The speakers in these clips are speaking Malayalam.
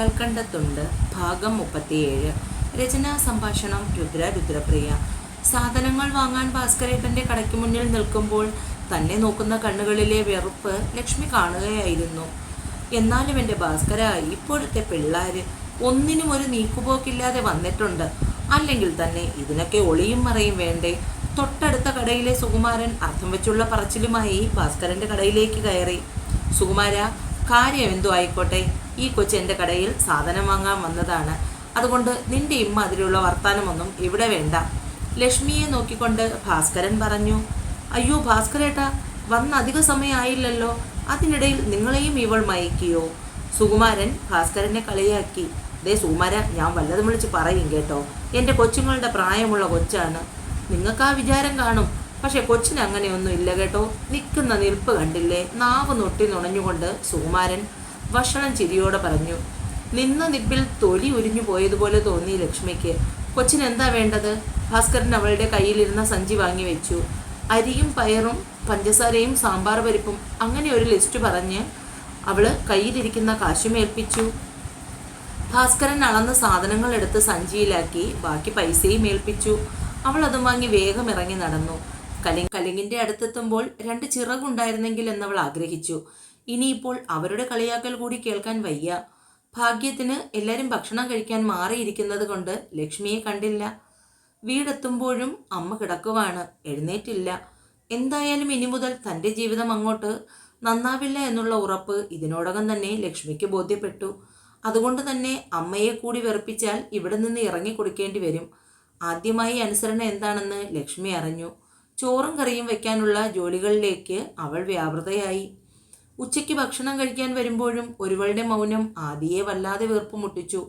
കൽക്കണ്ടത്തുണ്ട്. ഭാഗം മുപ്പത്തിയേഴ്. രചനാ സംഭാഷണം. രുദ്ര രുദ്രപ്രിയ. സാധനങ്ങൾ വാങ്ങാൻ ഭാസ്കരേട്ടന്റെ കടയ്ക്ക് മുന്നിൽ നിൽക്കുമ്പോൾ തന്നെ നോക്കുന്ന കണ്ണുകളിലെ വെറുപ്പ് ലക്ഷ്മി കാണുകയായിരുന്നു. എന്നാലും എന്റെ ഭാസ്കര ഇപ്പോഴത്തെ പിള്ളേര് ഒന്നിനും ഒരു നീക്കുപോക്കില്ലാതെ വന്നിട്ടുണ്ട്. അല്ലെങ്കിൽ തന്നെ ഇതിനൊക്കെ ഒളിയും മറയും വേണ്ടേ? തൊട്ടടുത്ത കടയിലെ സുകുമാരൻ അർത്ഥം വെച്ചുള്ള പറച്ചിലുമായി ഭാസ്കരന്റെ കടയിലേക്ക് കയറി. സുകുമാര കാര്യം എന്തോ ആയിക്കോട്ടെ? ഈ കൊച്ചു എന്റെ കടയിൽ സാധനം വാങ്ങാൻ വന്നതാണ്. അതുകൊണ്ട് നിന്റെ ഇമ്മ അതിലുള്ള വർത്താനമൊന്നും ഇവിടെ വേണ്ട. ലക്ഷ്മിയെ നോക്കിക്കൊണ്ട് ഭാസ്കരൻ പറഞ്ഞു അയ്യോ ഭാസ്കരേട്ടാ വന്ന അധിക സമയമായില്ലല്ലോ. അതിനിടയിൽ നിങ്ങളെയും ഇവൾ മയക്കിയോ? സുകുമാരൻ ഭാസ്കരനെ കളിയാക്കി ദേ സുകുമാര ഞാൻ വല്ലതും വിളിച്ച് പറയും കേട്ടോ. എന്റെ കൊച്ചുങ്ങളുടെ പ്രായമുള്ള കൊച്ചാണ്. നിങ്ങൾക്ക് ആ വിചാരം കാണും. പക്ഷെ കൊച്ചിന് അങ്ങനെയൊന്നും ഇല്ല കേട്ടോ. നിൽക്കുന്ന നിൽപ്പ് കണ്ടില്ലേ? നാവ് നൊട്ടി നുണഞ്ഞുകൊണ്ട് സുകുമാരൻ ഭക്ഷണം ചിരിയോടെ പറഞ്ഞു നിന്ന നിപ്പിൽ തൊലി ഉരിഞ്ഞു പോയതുപോലെ തോന്നി ലക്ഷ്മിക്ക്. കൊച്ചിന് എന്താ വേണ്ടത്? ഭാസ്കരൻ അവളുടെ കയ്യിലിരുന്ന സഞ്ചി വാങ്ങി വെച്ചു. അരിയും പയറും പഞ്ചസാരയും സാമ്പാർ പരിപ്പും അങ്ങനെ ഒരു ലിസ്റ്റ് പറഞ്ഞ് അവൾ കയ്യിലിരിക്കുന്ന കാശുമേൽപ്പിച്ചു ഭാസ്കരൻ അളന്ന് സാധനങ്ങൾ എടുത്ത് സഞ്ചിയിലാക്കി ബാക്കി പൈസയും ഏൽപ്പിച്ചു. അവൾ അതും വാങ്ങി വേഗം ഇറങ്ങി നടന്നു. കലി കലിങ്ങിന്റെ അടുത്തെത്തുമ്പോൾ രണ്ട് ചിറകുണ്ടായിരുന്നെങ്കിൽ എന്നവൾ ആഗ്രഹിച്ചു. ഇനിയിപ്പോൾ അവരുടെ കളിയാക്കൽ കൂടി കേൾക്കാൻ വയ്യ. ഭാഗ്യത്തിന് എല്ലാവരും ഭക്ഷണം കഴിക്കാൻ മാറിയിരിക്കുന്നത് കൊണ്ട് ലക്ഷ്മിയെ കണ്ടില്ല. വീടെത്തുമ്പോഴും അമ്മ കിടക്കുവാണ്. എഴുന്നേറ്റില്ല. എന്തായാലും ഇനി മുതൽ തന്റെ ജീവിതം അങ്ങോട്ട് നന്നാവില്ല എന്നുള്ള ഉറപ്പ് ഇതിനോടകം തന്നെ ലക്ഷ്മിക്ക് ബോധ്യപ്പെട്ടു. അതുകൊണ്ട് തന്നെ അമ്മയെ കൂടി വെറുപ്പിച്ചാൽ ഇവിടെ നിന്ന് ഇറങ്ങി കൊടുക്കേണ്ടി വരും. ആദ്യമായി അനുസരണ എന്താണെന്ന് ലക്ഷ്മി അറിഞ്ഞു. ചോറും കറിയും വയ്ക്കാനുള്ള ജോലികളിലേക്ക് അവൾ വ്യാപൃതയായി. ഉച്ചയ്ക്ക് ഭക്ഷണം കഴിക്കാൻ വരുമ്പോഴും ഒരുവളുടെ മൗനം ആദിയെ വല്ലാതെ വീർപ്പ് മുട്ടിച്ചു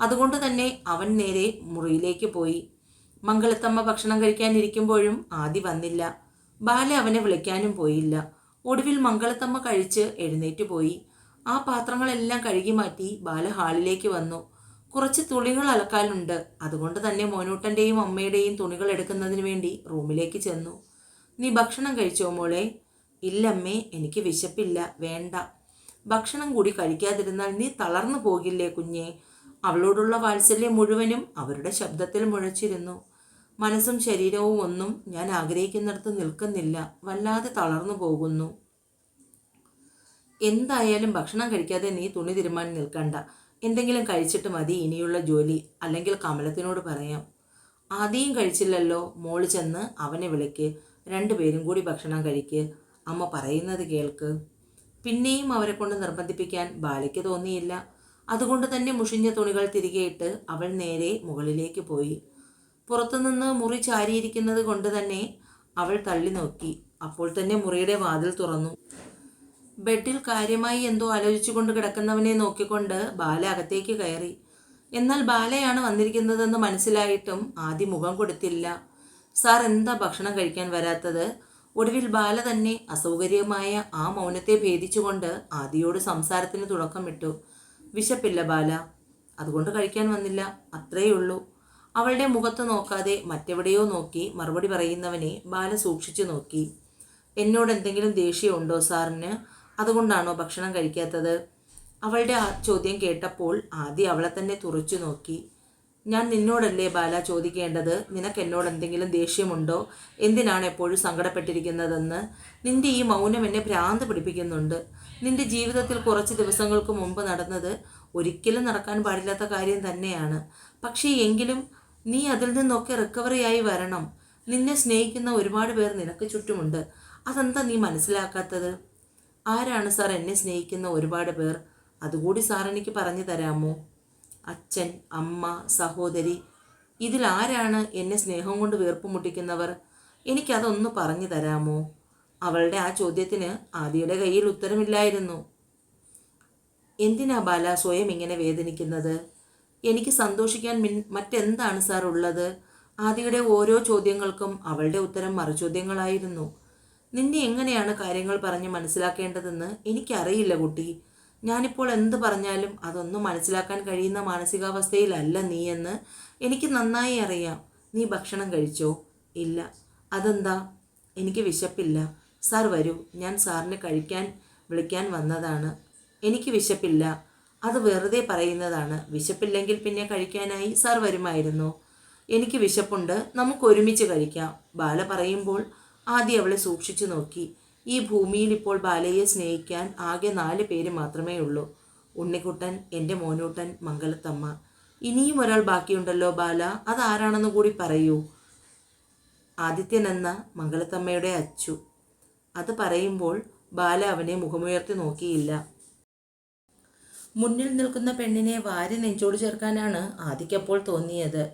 അതുകൊണ്ട് തന്നെ അവൻ നേരെ മുറിയിലേക്ക് പോയി. മംഗളത്തമ്മ ഭക്ഷണം കഴിക്കാനിരിക്കുമ്പോഴും ആദി വന്നില്ല. ബാല അവനെ വിളിക്കാനും പോയില്ല. ഒടുവിൽ മംഗളത്തമ്മ കഴിച്ച് എഴുന്നേറ്റ് പോയി. ആ പാത്രങ്ങളെല്ലാം കഴുകി മാറ്റി ബാല ഹാളിലേക്ക് വന്നു. കുറച്ച് തുണികൾ അലക്കാനുണ്ട്. അതുകൊണ്ട് തന്നെ മോനൂട്ടന്റെയും അമ്മയുടെയും തുണികൾ എടുക്കുന്നതിന് വേണ്ടി റൂമിലേക്ക് ചെന്നു. നീ ഭക്ഷണം കഴിച്ചോ മോളെ? ഇല്ലമ്മേ എനിക്ക് വിശപ്പില്ല വേണ്ട. ഭക്ഷണം കൂടി കഴിക്കാതിരുന്നാൽ നീ തളർന്നു പോകില്ലേ കുഞ്ഞെ? അവളോടുള്ള വാത്സല്യം മുഴുവനും അവരുടെ ശബ്ദത്തിൽ മുഴച്ചിരുന്നു. മനസ്സും ശരീരവും ഒന്നും ഞാൻ ആഗ്രഹിക്കുന്നിടത്ത് നിൽക്കുന്നില്ല വല്ലാതെ തളർന്നു പോകുന്നു. എന്തായാലും ഭക്ഷണം കഴിക്കാതെ നീ തുണി തിരുമാൻ നിൽക്കണ്ട. എന്തെങ്കിലും കഴിച്ചിട്ട് മതി ഇനിയുള്ള ജോലി. അല്ലെങ്കിൽ കമലത്തിനോട് പറയാം. ആദ്യം കഴിച്ചില്ലല്ലോ. മോൾ ചെന്ന് അവനെ വിളിക്ക്. രണ്ടുപേരും കൂടി ഭക്ഷണം കഴിക്ക്. അമ്മ പറയുന്നത് കേൾക്ക്. പിന്നെയും അവരെ കൊണ്ട് നിർബന്ധിപ്പിക്കാൻ ബാലയ്ക്ക് തോന്നിയില്ല. അതുകൊണ്ട് തന്നെ മുഷിഞ്ഞ തുണികൾ തിരികെ ഇട്ട് അവൾ നേരെ മുകളിലേക്ക് പോയി. പുറത്തുനിന്ന് മുറി ചാരിയിരിക്കുന്നത് കൊണ്ട് തന്നെ അവൾ തള്ളി നോക്കി. അപ്പോൾ തന്നെ മുറിയുടെ വാതിൽ തുറന്നു. ബെഡിൽ കാര്യമായി എന്തോ ആലോചിച്ചുകൊണ്ട് കിടക്കുന്നവനെ നോക്കിക്കൊണ്ട് ബാല അകത്തേക്ക് കയറി. എന്നാൽ ബാലയാണ് വന്നിരിക്കുന്നതെന്ന് മനസ്സിലായിട്ടും ആദ്യം മുഖം കൊടുത്തില്ല. സാർ എന്താ ഭക്ഷണം കഴിക്കാൻ വരാത്തത്? ഒടുവിൽ ബാല തന്നെ അസൗകര്യമായ ആ മൗനത്തെ ഭേദിച്ചുകൊണ്ട് ആദിയോട് സംസാരത്തിന് തുടക്കമിട്ടു. വിശപ്പില്ല ബാല അതുകൊണ്ട് കഴിക്കാൻ വന്നില്ല അത്രയേ ഉള്ളൂ. അവളുടെ മുഖത്ത് നോക്കാതെ മറ്റെവിടെയോ നോക്കി മറുപടി പറയുന്നവനെ ബാല സൂക്ഷിച്ചു നോക്കി. എന്നോട് എന്തെങ്കിലും ദേഷ്യമുണ്ടോ സാറിന്? അതുകൊണ്ടാണോ ഭക്ഷണം കഴിക്കാത്തത്? അവളുടെ ആ ചോദ്യം കേട്ടപ്പോൾ ആദ്യം അവളെ തന്നെ തുറച്ചു നോക്കി. ഞാൻ നിന്നോടല്ലേ ബാല ചോദിക്കേണ്ടത്? നിനക്ക് എന്നോട് എന്തെങ്കിലും ദേഷ്യമുണ്ടോ? എന്തിനാണ് എപ്പോഴും സങ്കടപ്പെട്ടിരിക്കുന്നതെന്ന്? നിന്റെ ഈ മൗനം എന്നെ ഭ്രാന്ത് പിടിപ്പിക്കുന്നുണ്ട്. നിന്റെ ജീവിതത്തിൽ കുറച്ച് ദിവസങ്ങൾക്ക് മുമ്പ് നടന്നത് ഒരിക്കലും നടക്കാൻ പാടില്ലാത്ത കാര്യം തന്നെയാണ്. പക്ഷേ എങ്കിലും നീ അതിൽ നിന്നൊക്കെ റിക്കവറിയായി വരണം. നിന്നെ സ്നേഹിക്കുന്ന ഒരുപാട് പേർ നിനക്ക് ചുറ്റുമുണ്ട്. അതെന്താ നീ മനസ്സിലാക്കാത്തത്? ആരാണ് സാർ എന്നെ സ്നേഹിക്കുന്ന ഒരുപാട് പേർ? അതുകൂടി സാർ എനിക്ക് പറഞ്ഞു തരാമോ? അച്ഛൻ അമ്മ സഹോദരി ഇതിൽ ആരാണ് എന്നെ സ്നേഹം കൊണ്ട് വീർപ്പ് മുട്ടിക്കുന്നവർ? എനിക്കതൊന്ന് പറഞ്ഞു തരാമോ? അവളുടെ ആ ചോദ്യത്തിന് ആദിയുടെ കയ്യിൽ ഉത്തരമില്ലായിരുന്നു. എന്തിനാ ബാല സ്വയം ഇങ്ങനെ വേദനിക്കുന്നത്? എനിക്ക് സന്തോഷിക്കാൻ മിൻ മറ്റെന്താണ് സാർ ഉള്ളത്? ആദിയുടെ ഓരോ ചോദ്യങ്ങൾക്കും അവളുടെ ഉത്തരം മറുചോദ്യങ്ങളായിരുന്നു. നിന്നെ എങ്ങനെയാണ് കാര്യങ്ങൾ പറഞ്ഞ് മനസ്സിലാക്കേണ്ടതെന്ന് എനിക്കറിയില്ല കുട്ടി. ഞാനിപ്പോൾ എന്ത് പറഞ്ഞാലും അതൊന്നും മനസ്സിലാക്കാൻ കഴിയുന്ന മാനസികാവസ്ഥയിലല്ല നീയെന്ന് എനിക്ക് നന്നായി അറിയാം. നീ ഭക്ഷണം കഴിച്ചോ? ഇല്ല. അതെന്താ? എനിക്ക് വിശപ്പില്ല. സാർ വരൂ. ഞാൻ സാറിനെ കഴിക്കാൻ വിളിക്കാൻ വന്നതാണ്. എനിക്ക് വിശപ്പില്ല. അത് വെറുതെ പറയുന്നതാണ്. വിശപ്പില്ലെങ്കിൽ പിന്നെ കഴിക്കാനായി സാർ വരുമായിരുന്നു. എനിക്ക് വിശപ്പുണ്ട്. നമുക്ക് ഒരുമിച്ച് കഴിക്കാം. ബാല പറയുമ്പോൾ ആദ്യം അവളെ സൂക്ഷിച്ചു നോക്കി. ഈ ഭൂമിയിൽ ഇപ്പോൾ ബാലയെ സ്നേഹിക്കാൻ ആകെ നാല് പേര് മാത്രമേ ഉള്ളൂ. ഉണ്ണിക്കുട്ടൻ എന്റെ മോനൂട്ടൻ മംഗലത്തമ്മ. ഇനിയും ഒരാൾ ബാക്കിയുണ്ടല്ലോ ബാല അതാരാണെന്ന് കൂടി പറയൂ. ആദിത്യൻ എന്ന മംഗലത്തമ്മയുടെ അച്ചു. അത് പറയുമ്പോൾ ബാല അവനെ മുഖമുയർത്തി നോക്കിയില്ല. മുന്നിൽ നിൽക്കുന്ന പെണ്ണിനെ വാരി നെഞ്ചോട് ചേർക്കാനാണ് ആദിക്കപ്പോൾ തോന്നിയത്.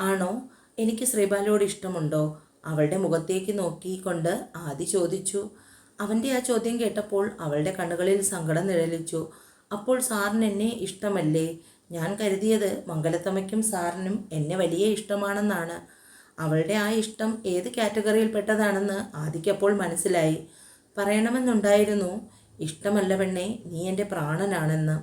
ആണോ? എനിക്ക് ശ്രീബാലയോട് ഇഷ്ടമുണ്ടോ? അവളുടെ മുഖത്തേക്ക് നോക്കിക്കൊണ്ട് ആദി ചോദിച്ചു. അവന്റെ ആ ചോദ്യം കേട്ടപ്പോൾ അവളുടെ കണ്ണുകളിൽ സങ്കടം നിഴലിച്ചു. അപ്പോൾ സാറിന് എന്നെ ഇഷ്ടമല്ലേ? ഞാൻ കരുതിയത് മംഗലത്തമ്മയ്ക്കും സാറിനും എന്നെ വലിയ ഇഷ്ടമാണെന്നാണ്. അവളുടെ ആ ഇഷ്ടം ഏത് കാറ്റഗറിയിൽപ്പെട്ടതാണെന്ന് ആദിക്കപ്പോൾ മനസ്സിലായി. പറയണമെന്നുണ്ടായിരുന്നു ഇഷ്ടമല്ല പെണ്ണെ നീ എന്റെ പ്രാണനാണെന്ന്.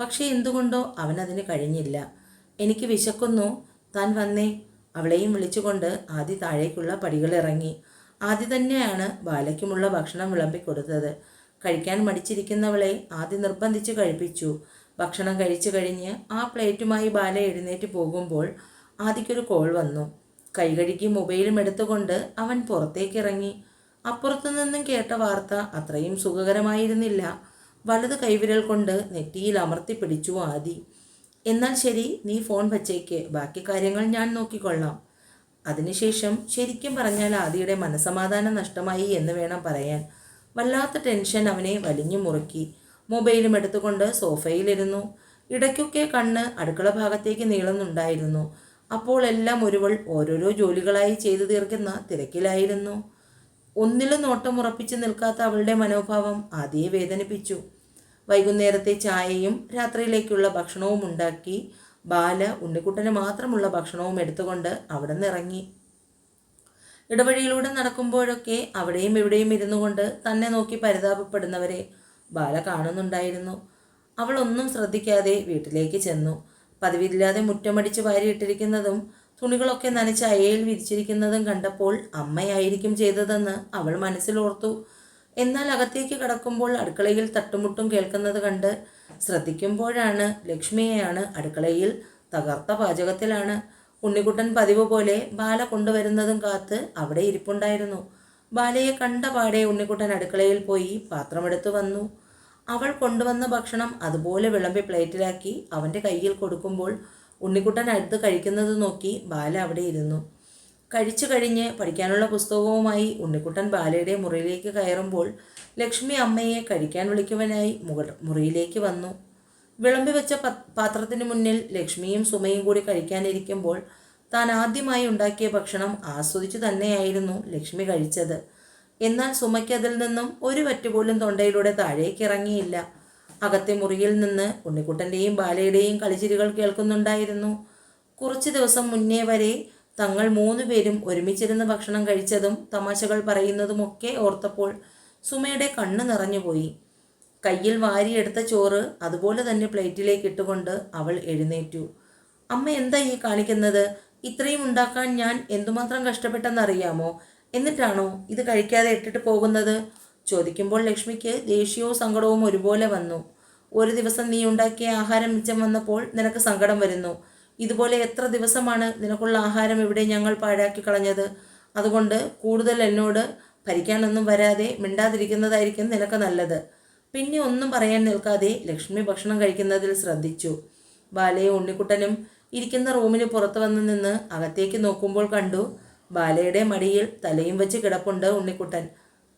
പക്ഷേ എന്തുകൊണ്ടോ അവൻ അവനതിന് കഴിഞ്ഞില്ല. എനിക്ക് വിശക്കുന്നു താൻ വന്നേ. അവളെയും വിളിച്ചുകൊണ്ട് ആദി താഴേക്കുള്ള പടികളിറങ്ങി. ആദി തന്നെയാണ് ബാലയ്ക്കുമുള്ള ഭക്ഷണം വിളമ്പിക്കൊടുത്തത്. കഴിക്കാൻ മടിച്ചിരിക്കുന്നവളെ ആദ്യം നിർബന്ധിച്ച് കഴിപ്പിച്ചു. ഭക്ഷണം കഴിച്ചു കഴിഞ്ഞ് ആ പ്ലേറ്റുമായി ബാല എഴുന്നേറ്റ് പോകുമ്പോൾ ആദിക്കൊരു കോൾ വന്നു. കൈകഴുകി മൊബൈലും എടുത്തുകൊണ്ട് അവൻ പുറത്തേക്ക് ഇറങ്ങി അപ്പുറത്തു നിന്നും കേട്ട വാർത്ത അത്രയും സുഖകരമായിരുന്നില്ല. വലത് കൈവിരൽ കൊണ്ട് നെറ്റിയിൽ അമർത്തി പിടിച്ചു ആദി. എന്നാൽ ശരി നീ ഫോൺ വച്ചേക്ക്. ബാക്കി കാര്യങ്ങൾ ഞാൻ നോക്കിക്കൊള്ളാം. അതിനുശേഷം ശരിക്കും പറഞ്ഞാൽ ആദിയുടെ മനസമാധാനം നഷ്ടമായി എന്ന് വേണം പറയാൻ. വല്ലാത്ത ടെൻഷൻ അവനെ വലിഞ്ഞു മുറുക്കി. മൊബൈലും എടുത്തുകൊണ്ട് സോഫയിലിരുന്നു. ഇടയ്ക്കൊക്കെ കണ്ണ് അടുക്കള ഭാഗത്തേക്ക് നീളുന്നുണ്ടായിരുന്നു. അപ്പോൾ എല്ലാം ഒരുവൾ ഓരോരോ ജോലികളായി ചെയ്തു തീർക്കുന്ന തിരക്കിലായിരുന്നു. ഒന്നിലും നോട്ടം ഉറപ്പിച്ച് നിൽക്കാത്ത അവളുടെ മനോഭാവം ആദിയെ വേദനിപ്പിച്ചു. വൈകുന്നേരത്തെ ചായയും രാത്രിയിലേക്കുള്ള ഭക്ഷണവും ഉണ്ടാക്കി ബാല ഉണ്ണിക്കുട്ടന് മാത്രമുള്ള ഭക്ഷണവും എടുത്തുകൊണ്ട് അവിടെ നിന്ന് ഇറങ്ങി. ഇടവഴിയിലൂടെ നടക്കുമ്പോഴൊക്കെ അവിടെയും ഇവിടെയും ഇരുന്നു കൊണ്ട് തന്നെ നോക്കി പരിതാപപ്പെടുന്നവരെ ബാല കാണുന്നുണ്ടായിരുന്നു. അവളൊന്നും ശ്രദ്ധിക്കാതെ വീട്ടിലേക്ക് ചെന്നു. പതിവില്ലാതെ മുറ്റമടിച്ച് വാരിയിട്ടിരിക്കുന്നതും തുണികളൊക്കെ നനച്ച് അയയിൽ വിരിച്ചിരിക്കുന്നതും കണ്ടപ്പോൾ അമ്മയായിരിക്കും ചെയ്തതെന്ന് അവൾ മനസ്സിലോർത്തു. എന്നാൽ അകത്തേക്ക് കടക്കുമ്പോൾ അടുക്കളയിൽ തട്ടുമുട്ടും കേൾക്കുന്നത് കണ്ട് ശ്രദ്ധിക്കുമ്പോഴാണ് ലക്ഷ്മിയെയാണ് അടുക്കളയിൽ തകർത്ത പാചകത്തിലാണ്. ഉണ്ണിക്കുട്ടൻ പതിവ് പോലെ ബാല കൊണ്ടുവരുന്നതും കാത്ത് അവിടെ ഇരിപ്പുണ്ടായിരുന്നു. ബാലയെ കണ്ട പാടെ ഉണ്ണിക്കുട്ടൻ അടുക്കളയിൽ പോയി പാത്രമെടുത്തു വന്നു. അവൾ കൊണ്ടുവന്ന ഭക്ഷണം അതുപോലെ വിളമ്പി പ്ലേറ്റിലാക്കി അവന്റെ കയ്യിൽ കൊടുക്കുമ്പോൾ ഉണ്ണിക്കുട്ടൻ അടുത്ത് കഴിക്കുന്നത് നോക്കി ബാല അവിടെ ഇരുന്നു. കഴിച്ചു കഴിഞ്ഞ് പഠിക്കാനുള്ള പുസ്തകവുമായി ഉണ്ണിക്കുട്ടൻ ബാലയുടെ മുറിയിലേക്ക് കയറുമ്പോൾ ലക്ഷ്മി അമ്മയെ കഴിക്കാൻ വിളിക്കുവാനായി മുക മുറിയിലേക്ക് വന്നു. വിളമ്പി വെച്ച പാത്രത്തിന് മുന്നിൽ ലക്ഷ്മിയും സുമയും കൂടി കഴിക്കാനിരിക്കുമ്പോൾ താൻ ആദ്യമായി ഉണ്ടാക്കിയ ഭക്ഷണം ആസ്വദിച്ചു തന്നെയായിരുന്നു ലക്ഷ്മി കഴിച്ചത്. എന്നാൽ സുമയ്ക്ക് അതിൽ നിന്നും ഒരു വറ്റുപോലും തൊണ്ടയിലൂടെ താഴേക്ക് ഇറങ്ങിയില്ല. അകത്തെ മുറിയിൽ നിന്ന് ഉണ്ണിക്കുട്ടന്റെയും ബാലയുടെയും കളിച്ചിരികൾ കേൾക്കുന്നുണ്ടായിരുന്നു. കുറച്ച് ദിവസം മുന്നേ വരെ തങ്ങൾ മൂന്നുപേരും ഒരുമിച്ചിരുന്ന് ഭക്ഷണം കഴിച്ചതും തമാശകൾ പറയുന്നതുമൊക്കെ ഓർത്തപ്പോൾ സുമയുടെ കണ്ണ് നിറഞ്ഞുപോയി. കയ്യിൽ വാരിയെടുത്ത ചോറ് അതുപോലെ തന്നെ പ്ലേറ്റിലേക്ക് ഇട്ടുകൊണ്ട് അവൾ എഴുന്നേറ്റു. അമ്മ എന്താ ഈ കാണിക്കുന്നത്? ഇത്രയും ഉണ്ടാക്കാൻ ഞാൻ എന്തുമാത്രം കഷ്ടപ്പെട്ടെന്നറിയാമോ? എന്നിട്ടാണോ ഇത് കഴിക്കാതെ ഇട്ടിട്ട് പോകുന്നത്? ചോദിക്കുമ്പോൾ ലക്ഷ്മിക്ക് ദേഷ്യവും സങ്കടവും ഒരുപോലെ വന്നു. ഒരു ദിവസം നീ ഉണ്ടാക്കിയ ആഹാരം മിച്ചം വന്നപ്പോൾ നിനക്ക് സങ്കടം വരുന്നു. ഇതുപോലെ എത്ര ദിവസമാണ് നിനക്കുള്ള ആഹാരം ഇവിടെ ഞങ്ങൾ പാഴാക്കി കളഞ്ഞത്? അതുകൊണ്ട് കൂടുതൽ എന്നോട് ഭരിക്കാനൊന്നും വരാതെ മിണ്ടാതിരിക്കുന്നതായിരിക്കും നിനക്ക് നല്ലത്. പിന്നെ ഒന്നും പറയാൻ നിൽക്കാതെ ലക്ഷ്മി ഭക്ഷണം കഴിക്കുന്നതിൽ ശ്രദ്ധിച്ചു. ബാലയും ഉണ്ണിക്കുട്ടനും ഇരിക്കുന്ന റൂമിന് പുറത്തു വന്നു നിന്ന് അകത്തേക്ക് നോക്കുമ്പോൾ കണ്ടു ബാലയുടെ മടിയിൽ തലയും വെച്ച് കിടപ്പുണ്ട് ഉണ്ണിക്കുട്ടൻ.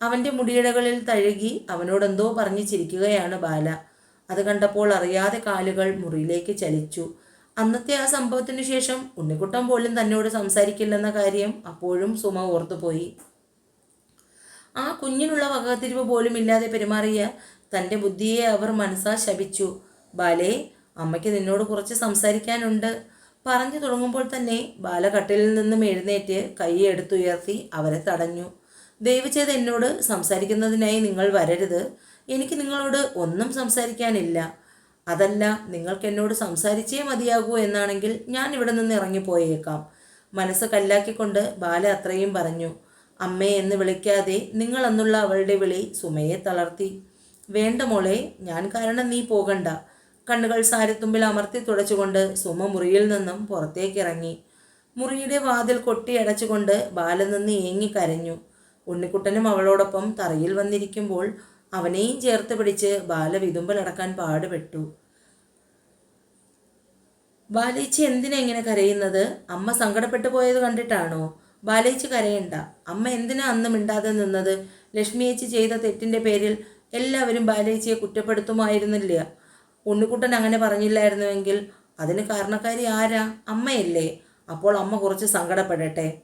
അവന്റെ മുടിയിടകളിൽ തഴുകി അവനോടെന്തോ പറഞ്ഞു ചിരിക്കുകയാണ് ബാല. അത് കണ്ടപ്പോൾ അറിയാതെ കാലുകൾ മുറിയിലേക്ക് ചലിച്ചു. അന്നത്തെ ആ സംഭവത്തിന് ശേഷം ഉണ്ണിക്കുട്ടൻ പോലും തന്നോട് സംസാരിക്കില്ലെന്ന കാര്യം അപ്പോഴും സുമ ഓർത്തുപോയി. ആ കുഞ്ഞിനുള്ള വകതിരിവ് പോലും ഇല്ലാതെ പെരുമാറിയ തന്റെ ബുദ്ധിയെ അവർ മനസ്സാ ശപിച്ചു. ബാലേ അമ്മയ്ക്ക് നിന്നോട് കുറച്ച് സംസാരിക്കാനുണ്ട്. പറഞ്ഞു തുടങ്ങുമ്പോൾ തന്നെ ബാല കട്ടിലിൽ നിന്നും എഴുന്നേറ്റ് കൈ എടുത്തുയർത്തി അവരെ തടഞ്ഞു. ദയവ് ചെയ്ത് എന്നോട് സംസാരിക്കുന്നതിനായി നിങ്ങൾ വരരുത്. എനിക്ക് നിങ്ങളോട് ഒന്നും സംസാരിക്കാനില്ല. അതല്ല നിങ്ങൾക്ക് എന്നോട് സംസാരിച്ചേ മതിയാകൂ എന്നാണെങ്കിൽ ഞാൻ ഇവിടെ നിന്ന് ഇറങ്ങിപ്പോയേക്കാം. മനസ്സ് കല്ലാക്കിക്കൊണ്ട് ബാല അത്രയും പറഞ്ഞു. അമ്മേ എന്ന് വിളിക്കാതെ നിങ്ങൾ എന്നുള്ള അവളുടെ വിളി സുമയെ തളർത്തി. വേണ്ട മോളെ ഞാൻ കാരണം നീ പോകണ്ട. കണ്ണുകൾ സാരത്തുമ്പിൽ അമർത്തി തുടച്ചുകൊണ്ട് സുമ മുറിയിൽ നിന്നും പുറത്തേക്കിറങ്ങി. മുറിയുടെ വാതിൽ കൊട്ടിയടച്ചുകൊണ്ട് ബാല നിന്ന് ഏങ്ങി കരഞ്ഞു. ഉണ്ണിക്കുട്ടനും അവളോടൊപ്പം തറയിൽ വന്നിരിക്കുമ്പോൾ അവനെയും ചേർത്ത് പിടിച്ച് ബാല വിതുമ്പലടക്കാൻ പാടുപെട്ടു. ബാലേച്ചി എന്തിനാ ഇങ്ങനെ കരയുന്നത്? അമ്മ സങ്കടപ്പെട്ടു പോയത് കണ്ടിട്ടാണോ? ബാലേച്ചി കരയണ്ട. അമ്മ എന്തിനാ അന്ന് മിണ്ടാതെ നിന്നത്? ലക്ഷ്മിയേച്ചി ചെയ്ത തെറ്റിന്റെ പേരിൽ എല്ലാവരും ബാലേച്ചിയെ കുറ്റപ്പെടുത്തുമായിരുന്നില്ല. ഉണ്ണിക്കുട്ടൻ അങ്ങനെ പറഞ്ഞില്ലായിരുന്നുവെങ്കിൽ അതിന് കാരണക്കാരി ആരാ? അമ്മയല്ലേ. അപ്പോൾ അമ്മ കുറച്ച് സങ്കടപ്പെടട്ടെ.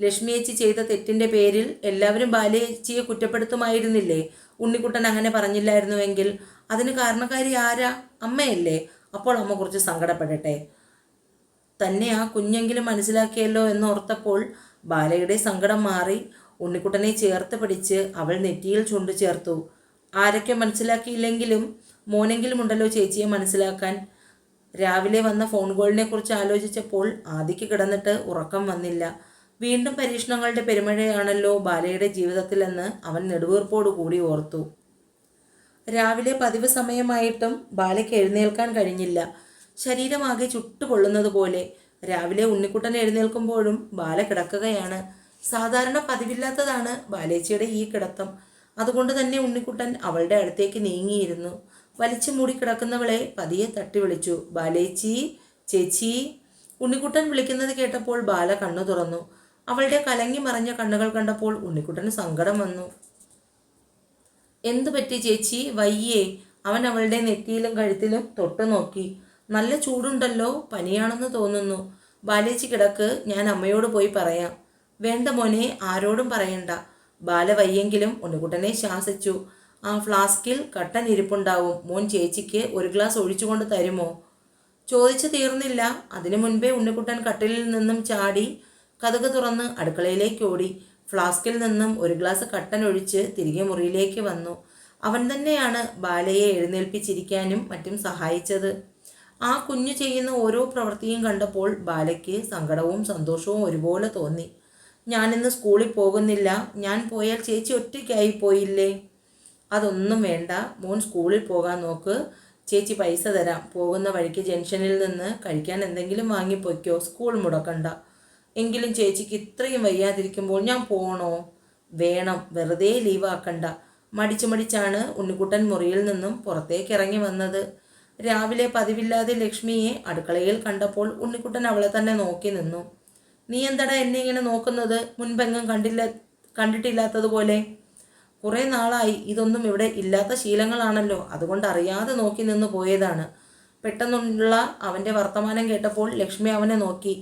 ലക്ഷ്മിയേച്ചി ചെയ്ത തെറ്റിന്റെ പേരിൽ എല്ലാവരും ബാലയേച്ചിയെ കുറ്റപ്പെടുത്തുമായിരുന്നില്ലേ? ഉണ്ണിക്കുട്ടൻ അങ്ങനെ പറഞ്ഞില്ലായിരുന്നുവെങ്കിൽ അതിന് കാരണക്കാരി ആരാ? അമ്മയല്ലേ? അപ്പോൾ അമ്മ കുറച്ച് സങ്കടപ്പെടട്ടെ. തന്നെ ആ കുഞ്ഞെങ്കിലും മനസ്സിലാക്കിയല്ലോ എന്നോർത്തപ്പോൾ ബാലയുടെ സങ്കടം മാറി ഉണ്ണിക്കുട്ടനെ ചേർത്ത് പിടിച്ച് അവൾ നെറ്റിയിൽ ചുണ്ടു ചേർത്തു. ആരൊക്കെ മനസ്സിലാക്കിയില്ലെങ്കിലും മോനെങ്കിലും ഉണ്ടല്ലോ ചേച്ചിയെ മനസ്സിലാക്കാൻ. രാവിലെ വന്ന ഫോൺ കോളിനെ കുറിച്ച് ആലോചിച്ചപ്പോൾ ആദിക്ക് കിടന്നിട്ട് ഉറക്കം വന്നില്ല. വീണ്ടും പരീക്ഷണങ്ങളുടെ പെരുമഴയാണല്ലോ ബാലയുടെ ജീവിതത്തിലെന്ന് അവൻ നെടുവീർപ്പോടു കൂടി ഓർത്തു. രാവിലെ പതിവ് സമയമായിട്ടും ബാലയ്ക്ക് എഴുന്നേൽക്കാൻ കഴിഞ്ഞില്ല. ശരീരമാകെ ചുട്ടുപൊള്ളുന്നത് പോലെ രാവിലെ ഉണ്ണിക്കുട്ടൻ എഴുന്നേൽക്കുമ്പോഴും ബാല കിടക്കുകയാണ്. സാധാരണ പതിവില്ലാത്തതാണ് ബാലേച്ചിയുടെ ഈ കിടത്തം. അതുകൊണ്ട് തന്നെ ഉണ്ണിക്കുട്ടൻ അവളുടെ അടുത്തേക്ക് നീങ്ങിയിരുന്നു. വലിച്ചു മൂടി കിടക്കുന്നവളെ പതിയെ തട്ടി വിളിച്ചു ബാലേച്ചി ചേച്ചി ഉണ്ണിക്കുട്ടൻ വിളിക്കുന്നത് കേട്ടപ്പോൾ ബാല കണ്ണു തുറന്നു. അവളുടെ കലങ്ങി മറഞ്ഞ കണ്ണുകൾ കണ്ടപ്പോൾ ഉണ്ണിക്കുട്ടന് സങ്കടം വന്നു. എന്തു പറ്റി ചേച്ചി? വയ്യേ. അവൻ അവളുടെ നെറ്റിയിലും കഴുത്തിലും തൊട്ടു നോക്കി. നല്ല ചൂടുണ്ടല്ലോ പനിയാണെന്ന് തോന്നുന്നു. ബാലേച്ചി കിടക്ക് ഞാൻ അമ്മയോട് പോയി പറയാം. വേണ്ട മോനെ ആരോടും പറയണ്ട. ബാല വയ്യെങ്കിലും ഉണ്ണിക്കുട്ടനെ ശാസിച്ചു. ആ ഫ്ലാസ്കിൽ കട്ടൻ ഇരിപ്പുണ്ടാവും. മോൻ ചേച്ചിക്ക് ഒരു ഗ്ലാസ് ഒഴിച്ചുകൊണ്ട് തരുമോ? ചോദിച്ചു തീർന്നില്ല. അതിനു മുൻപേ ഉണ്ണിക്കുട്ടൻ കട്ടിലിൽ നിന്നും ചാടി കഥക് തുറന്ന് അടുക്കളയിലേക്ക് ഓടി. ഫ്ലാസ്കിൽ നിന്നും ഒരു ഗ്ലാസ് കട്ടൻ ഒഴിച്ച് തിരികെ മുറിയിലേക്ക് വന്നു. അവൻ തന്നെയാണ് ബാലയെ എഴുന്നേൽപ്പിച്ചിരിക്കാനും മറ്റും സഹായിച്ചത്. ആ കുഞ്ഞു ചെയ്യുന്ന ഓരോ പ്രവൃത്തിയും കണ്ടപ്പോൾ ബാലയ്ക്ക് സങ്കടവും സന്തോഷവും ഒരുപോലെ തോന്നി. ഞാനിന്ന് സ്കൂളിൽ പോകുന്നില്ല. ഞാൻ പോയാൽ ചേച്ചി ഒറ്റയ്ക്കായി പോയില്ലേ? അതൊന്നും വേണ്ട. മോൻ സ്കൂളിൽ പോകാൻ നോക്ക്. ചേച്ചി പൈസ തരാം. പോകുന്ന വഴിക്ക് ജംഗ്ഷനിൽ നിന്ന് കഴിക്കാൻ എന്തെങ്കിലും വാങ്ങിപ്പോയ്ക്കോ. സ്കൂൾ മുടക്കണ്ട. എങ്കിലും ചേച്ചിക്ക് ഇത്രയും വയ്യാതിരിക്കുമ്പോൾ ഞാൻ പോണോ? വേണം. വെറുതെ ലീവാക്കണ്ട മടിച്ചു മടിച്ചാണ് ഉണ്ണിക്കുട്ടൻ മുറിയിൽ നിന്നും പുറത്തേക്ക് ഇറങ്ങി വന്നത്. രാവിലെ പതിവില്ലാതെ ലക്ഷ്മിയെ അടുക്കളയിൽ കണ്ടപ്പോൾ ഉണ്ണിക്കുട്ടൻ അവളെ തന്നെ നോക്കി നിന്നു. നീ എന്താടാ എന്നെ ഇങ്ങനെ നോക്കുന്നത്? മുൻപെങ്ങും കണ്ടില്ല കണ്ടിട്ടില്ലാത്തതുപോലെ കുറേ നാളായി. ഇതൊന്നും ഇവിടെ ഇല്ലാത്ത ശീലങ്ങളാണല്ലോ. അതുകൊണ്ട് അറിയാതെ നോക്കി നിന്ന് പോയതാണ്. പെട്ടെന്നുള്ള അവന്റെ വർത്തമാനം കേട്ടപ്പോൾ ലക്ഷ്മി അവനെ നോക്കി.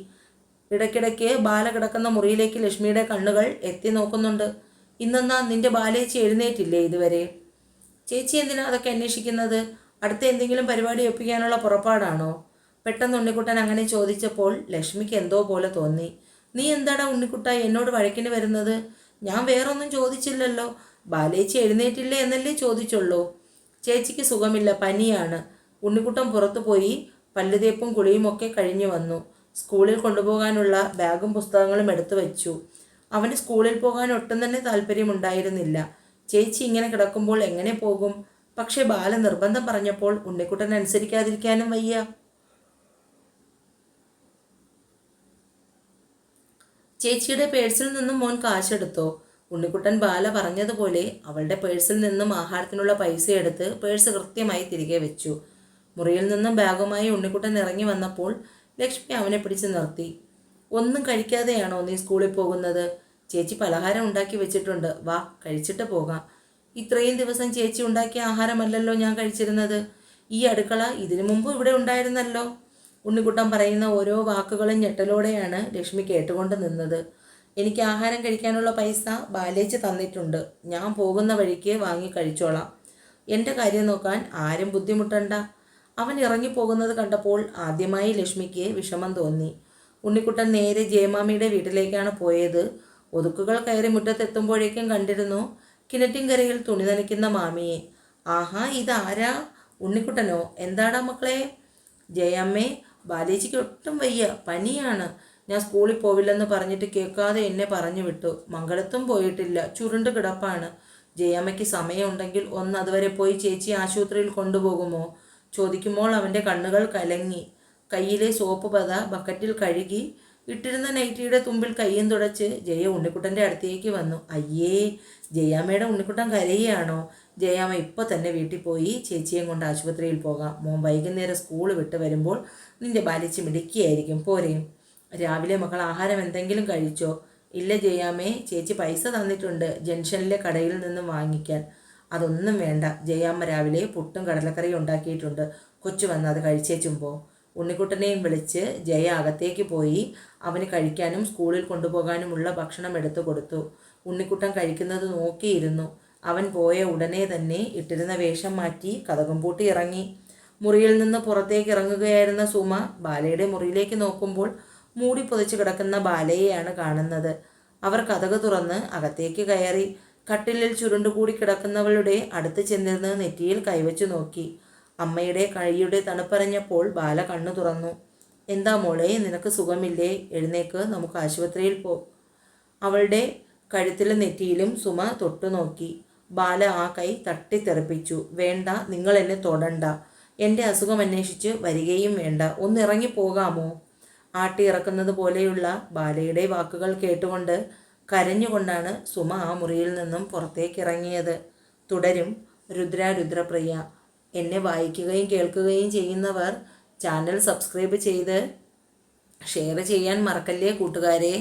ഇടയ്ക്കിടയ്ക്ക് ബാല കിടക്കുന്ന മുറിയിലേക്ക് ലക്ഷ്മിയുടെ കണ്ണുകൾ എത്തി നോക്കുന്നുണ്ട്. ഇന്നെന്നാ നിന്റെ ബാലേച്ചി എഴുന്നേറ്റില്ലേ ഇതുവരെ? ചേച്ചി എന്തിനാ അതൊക്കെ അന്വേഷിക്കുന്നത്? അടുത്ത എന്തെങ്കിലും പരിപാടി ഒപ്പിക്കാനുള്ള പുറപ്പാടാണോ? പെട്ടെന്ന് ഉണ്ണിക്കുട്ടൻ അങ്ങനെ ചോദിച്ചപ്പോൾ ലക്ഷ്മിക്ക് എന്തോ പോലെ തോന്നി. നീ എന്താടാ ഉണ്ണിക്കുട്ട എന്നോട് വഴക്കിന് വരുന്നത്? ഞാൻ വേറൊന്നും ചോദിച്ചില്ലല്ലോ. ബാലേച്ചി എഴുന്നേറ്റില്ലേ എന്നല്ലേ ചോദിച്ചുള്ളൂ. ചേച്ചിക്ക് സുഖമില്ല പനിയാണ്. ഉണ്ണിക്കുട്ടൻ പുറത്തു പോയി പല്ലുതേപ്പും കുളിയും ഒക്കെ കഴിഞ്ഞു വന്നു. സ്കൂളിൽ കൊണ്ടുപോകാനുള്ള ബാഗും പുസ്തകങ്ങളും എടുത്തു വെച്ചു. അവന് സ്കൂളിൽ പോകാൻ ഒട്ടും തന്നെ താല്പര്യമുണ്ടായിരുന്നില്ല. ചേച്ചി ഇങ്ങനെ കിടക്കുമ്പോൾ എങ്ങനെ പോകും? പക്ഷേ ബാല നിർബന്ധം പറഞ്ഞപ്പോൾ ഉണ്ണിക്കുട്ടൻ അനുസരിക്കാതിരിക്കാനും വയ്യ. ചേച്ചിയുടെ പേഴ്സിൽ നിന്നും മോൻ കാശെടുത്തു. ഉണ്ണിക്കുട്ടൻ ബാല പറഞ്ഞതുപോലെ അവളുടെ പേഴ്സിൽ നിന്നും ആഹാരത്തിനുള്ള പൈസ എടുത്ത് പേഴ്സ് കൃത്യമായി തിരികെ വെച്ചു. മുറിയിൽ നിന്നും ബാഗുമായി ഉണ്ണിക്കുട്ടൻ ഇറങ്ങി വന്നപ്പോൾ ലക്ഷ്മി അവനെ പിടിച്ച് നിർത്തി. ഒന്നും കഴിക്കാതെയാണോ നീ സ്കൂളിൽ പോകുന്നത്? ചേച്ചി പലഹാരം ഉണ്ടാക്കി വെച്ചിട്ടുണ്ട്. വാ കഴിച്ചിട്ട് പോകാം. ഇത്രയും ദിവസം ചേച്ചി ഉണ്ടാക്കിയ ആഹാരമല്ലല്ലോ ഞാൻ കഴിച്ചിരുന്നത്. ഈ അടുക്കള ഇതിനു മുമ്പ് ഇവിടെ ഉണ്ടായിരുന്നല്ലോ. ഉണ്ണിക്കുട്ടൻ പറയുന്ന ഓരോ വാക്കുകളും ഞെട്ടലോടെയാണ് ലക്ഷ്മി കേട്ടുകൊണ്ട് നിന്നത്. എനിക്ക് ആഹാരം കഴിക്കാനുള്ള പൈസ ബാലേജ് തന്നിട്ടുണ്ട്. ഞാൻ പോകുന്ന വഴിക്ക് വാങ്ങി കഴിച്ചോളാം. എന്റെ കാര്യം നോക്കാൻ ആരും ബുദ്ധിമുട്ടണ്ട. അവൻ ഇറങ്ങിപ്പോകുന്നത് കണ്ടപ്പോൾ ആദ്യമായി ലക്ഷ്മിക്ക് വിഷമം തോന്നി. ഉണ്ണിക്കുട്ടൻ നേരെ ജയമാമിയുടെ വീട്ടിലേക്കാണ് പോയത്. ഒതുക്കുകൾ കയറി മുറ്റത്തെത്തുമ്പോഴേക്കും കണ്ടിരുന്നു കിണറ്റിൻകരയിൽ തുണി നനയ്ക്കുന്ന മാമിയെ. ആഹാ ഇതാരാ? ഉണ്ണിക്കുട്ടനോ? എന്താടാ മക്കളെ? ജയമ്മേ ബാലേജിക്ക് ഒട്ടും വയ്യ. പനിയാണ്. ഞാൻ സ്കൂളിൽ പോവില്ലെന്ന് പറഞ്ഞിട്ട് കേൾക്കാതെ എന്നെ പറഞ്ഞു വിട്ടു. മംഗളത്തും പോയിട്ടില്ല. ചുരുണ്ട് കിടപ്പാണ്. ജയമ്മയ്ക്ക് സമയമുണ്ടെങ്കിൽ ഒന്ന് അതുവരെ പോയി ചേച്ചി ആശുപത്രിയിൽ കൊണ്ടുപോകുമോ? ചോദിക്കുമ്പോൾ അവന്റെ കണ്ണുകൾ കലങ്ങി. കയ്യിലെ സോപ്പ് പത ബക്കറ്റിൽ കഴുകി. ഇട്ടിരുന്ന നൈറ്റിയുടെ തുമ്പിൽ കയ്യും തുടച്ച് ജയ ഉണ്ണിക്കുട്ടന്റെ അടുത്തേക്ക് വന്നു. അയ്യേ ജയാമ്മയുടെ ഉണ്ണിക്കുട്ടൻ കരയുകയാണോ? ജയാമ്മ ഇപ്പോൾ തന്നെ വീട്ടിൽ പോയി ചേച്ചിയും കൊണ്ട് ആശുപത്രിയിൽ പോകാം. മോൻ വൈകുന്നേരം സ്കൂൾ വിട്ട് വരുമ്പോൾ നിന്റെ ബാലിച്ച് മിടുക്കിയായിരിക്കും. പോരെയും രാവിലെ മക്കൾ ആഹാരം എന്തെങ്കിലും കഴിച്ചോ? ഇല്ല ജയാമ്മേ ചേച്ചി പൈസ തന്നിട്ടുണ്ട്. ജംഗ്ഷനിലെ കടയിൽ നിന്ന് വാങ്ങിക്കാൻ. അതൊന്നും വേണ്ട. ജയാമ്മ രാവിലെ പുട്ടും കടലക്കറിയും ഉണ്ടാക്കിയിട്ടുണ്ട്. കൊച്ചു വന്ന് അത് കഴിച്ചേച്ചുമ്പോൾ ഉണ്ണിക്കുട്ടനെയും വിളിച്ച് ജയ അകത്തേക്ക് പോയി അവന് കഴിക്കാനും സ്കൂളിൽ കൊണ്ടുപോകാനുമുള്ള ഭക്ഷണം എടുത്തു കൊടുത്തു. ഉണ്ണിക്കുട്ടൻ കഴിക്കുന്നത് നോക്കിയിരുന്നു. അവൻ പോയ ഉടനെ തന്നെ ഇട്ടിരുന്ന വേഷം മാറ്റി കഥകം പൂട്ടി ഇറങ്ങി. മുറിയിൽ നിന്ന് പുറത്തേക്ക് ഇറങ്ങുകയായിരുന്ന സുമ ബാലയുടെ മുറിയിലേക്ക് നോക്കുമ്പോൾ മൂടി പൊതിച്ച് കിടക്കുന്ന ബാലയെയാണ് കാണുന്നത്. അവർ കഥക് തുറന്ന് അകത്തേക്ക് കയറി. കട്ടിലിൽ ചുരുണ്ടുകൂടി കിടക്കുന്നവളുടെ അടുത്ത് ചെന്നിരുന്ന് നെറ്റിയിൽ കൈവച്ചു നോക്കി. അമ്മയുടെ കഴിയുടെ തണുപ്പറിഞ്ഞപ്പോൾ ബാല കണ്ണു തുറന്നു. എന്താ മോളെ നിനക്ക് സുഖമില്ലേ? എഴുന്നേക്ക് നമുക്ക് ആശുപത്രിയിൽ പോ. അവളുടെ കഴുത്തിലും നെറ്റിയിലും സുമ തൊട്ടു നോക്കി. ബാല ആ കൈ തട്ടിത്തെറിപ്പിച്ചു. വേണ്ട നിങ്ങൾ എന്നെ തൊടണ്ട. എന്റെ അസുഖം അന്വേഷിച്ച് വരികയും വേണ്ട. ഒന്ന് ഇറങ്ങി പോകാമോ ആട്ടി ഇറക്കുന്നത് പോലെയുള്ള ബാലയുടെ വാക്കുകൾ കേട്ടുകൊണ്ട് കരഞ്ഞുകൊണ്ടാണ് സുമ ആ മുറിയിൽ നിന്നും പുറത്തേക്കിറങ്ങിയത്. തുടരും രുദ്ര രുദ്രപ്രിയ. എന്നെ വായിക്കുകയും കേൾക്കുകയും ചെയ്യുന്നവർ ചാനൽ സബ്സ്ക്രൈബ് ചെയ്ത് ഷെയർ ചെയ്യാൻ മറക്കല്ലേ കൂട്ടുകാരെ.